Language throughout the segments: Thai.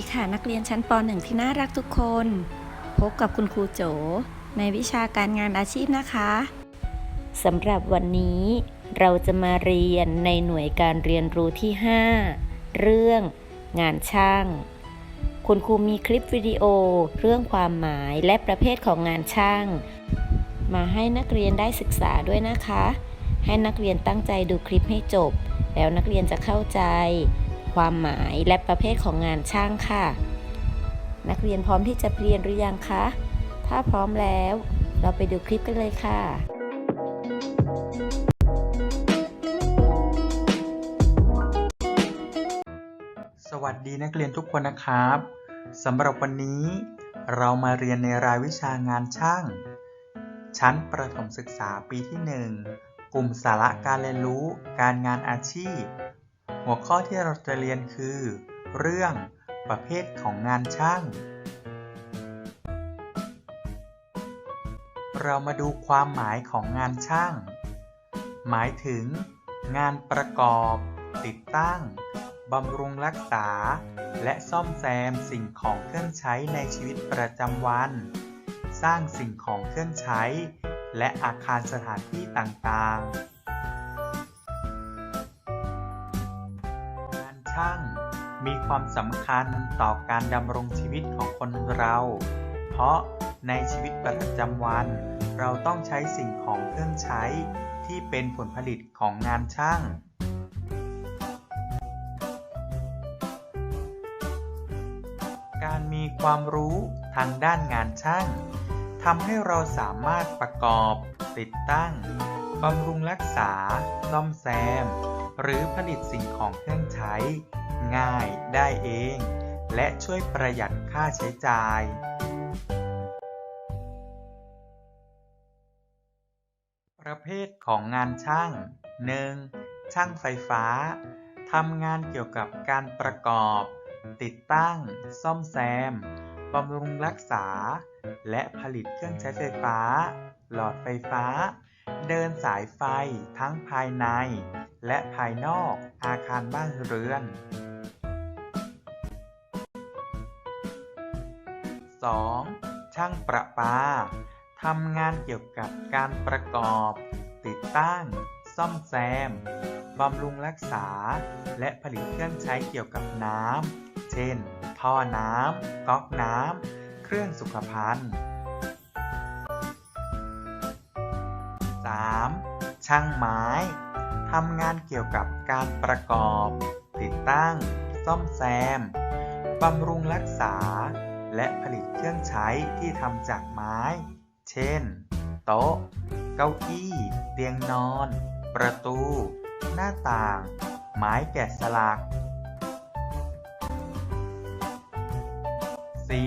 ดีค่ะนักเรียนชั้นป .1 ที่น่ารักทุกคน พบกับคุณครูโจ ในวิชาการงานอาชีพนะคะสำหรับวันนี้เราจะมาเรียนในหน่วยการเรียนรู้ที่ 5 เรื่อง งานช่าง คุณครูมีคลิปวิดีโอ เรื่องความหมายและประเภทของงานช่าง มาให้นักเรียนได้ศึกษาด้วยนะคะ ให้นักเรียนตั้งใจดูคลิปให้จบ แล้วนักเรียนจะเข้าใจ ความหมายและประเภทของงานช่างค่ะ นักเรียนพร้อมที่จะเรียนหรือยังคะ ถ้าพร้อมแล้ว เราไปดูคลิปกันเลยค่ะสวัสดีนักเรียนทุกคนนะครับสำหรับวันนี้ เรามาเรียนในรายวิชางานช่าง ชั้นประถมศึกษาปีที่ 1 กลุ่มสาระการเรียนรู้ การงานอาชีพ หัวข้อที่เราจะเรียนคือ เรื่องประเภทของงานช่าง เรามาดูความหมายของงานช่าง หมายถึง งานประกอบ ติดตั้งบำรุงรักษา และซ่อมแซมสิ่งของเครื่องใช้ในชีวิตประจำวัน สร้างสิ่งของเครื่องใช้ และอาคารสถานที่ต่างๆั่ง มีความสำคัญต่อการดำรงชีวิตของคนเรา เพราะในชีวิตประจำวัน เราต้องใช้สิ่งของเครื่องใช้ที่เป็นผลผลิตของงานช่างการมีความรู้ทางด้านงานช่างทำให้เราสามารถประกอบ ติดตั้งบำรุงรักษาซ่อมแซม หรือผลิตสิ่งของเครื่องใช้ ง่ายได้เอง และช่วยประหยัดค่าใช้จ่ายประเภทของงานช่าง 1. ช่างไฟฟ้า ทำงานเกี่ยวกับการประกอบ ติดตั้ง ซ่อมแซม บำรุงรักษา และผลิตเครื่องใช้ไฟฟ้า หลอดไฟฟ้า เดินสายไฟทั้งภายใน และภายนอกอาคารบ้านเรือน 2. ช่างประปาทำงานเกี่ยวกับการประกอบ ติดตั้ง ซ่อมแซม บำรุงรักษา และผลิตเครื่องใช้เกี่ยวกับน้ำ เช่น ท่อน้ำ ก๊อกน้ำ เครื่องสุขภัณฑ์ 3. ช่างไม้ ทำงานเกี่ยวกับการประกอบ ติดตั้ง ซ่อมแซม บำรุงรักษา และผลิตเครื่องใช้ที่ทำจากไม้ เช่น โต๊ะ เก้าอี้ เตียงนอน ประตู หน้าต่าง ไม้แกะสลัก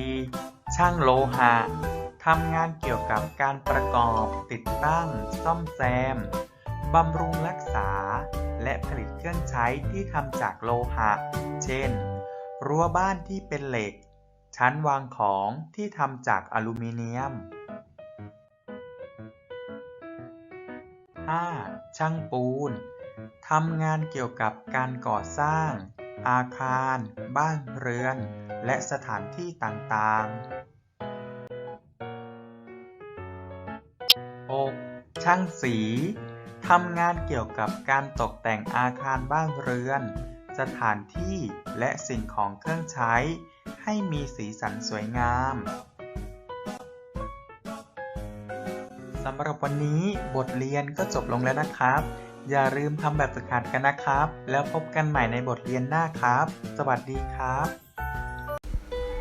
4. ช่างโลหะทำงานเกี่ยวกับการประกอบ ติดตั้ง ซ่อมแซม บำรุงรักษา และผลิตเครื่องใช้ที่ทำจากโลหะ เช่น รั้วบ้านที่เป็นเหล็ก ชั้นวางของที่ทำจากอลูมิเนียม 5. ช่างปูนทำงานเกี่ยวกับการก่อสร้าง อาคาร บ้านเรือน และสถานที่ต่างๆ 6. ช่างสี ทำงานเกี่ยวกับการตกแต่งอาคารบ้านเรือน สถานที่และสิ่งของเครื่องใช้ ให้มีสีสันสวยงามสำหรับวันนี้บทเรียนก็จบลงแล้วนะครับ อย่าลืมทำแบบฝึกหัดกันนะครับ แล้วพบกันใหม่ในบทเรียนหน้าครับ สวัสดีครับ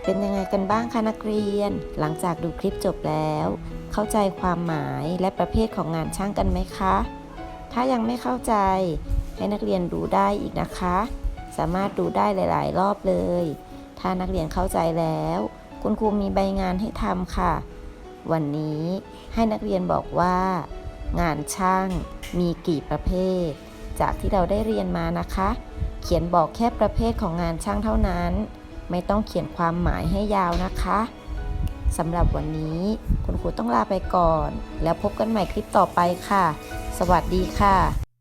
เป็นยังไงกันบ้างคะนักเรียน หลังจากดูคลิปจบแล้ว เข้าใจความหมายและประเภทของงานช่างกันไหมคะ ถ้ายังไม่เข้าใจให้นักเรียนดูได้อีกนะคะ สามารถดูได้หลาย ๆ รอบเลย ถ้านักเรียนเข้าใจแล้ว คุณครูมีใบงานให้ทำค่ะ วันนี้ให้นักเรียนบอกว่า งานช่างมีกี่ประเภท จากที่เราได้เรียนมานะคะ เขียนบอกแค่ประเภทของงานช่างเท่านั้น ไม่ต้องเขียนความหมายให้ยาวนะคะ สำหรับวันนี้คุณครูต้องลาไปก่อน แล้วพบกันใหม่คลิปต่อไปค่ะ สวัสดีค่ะ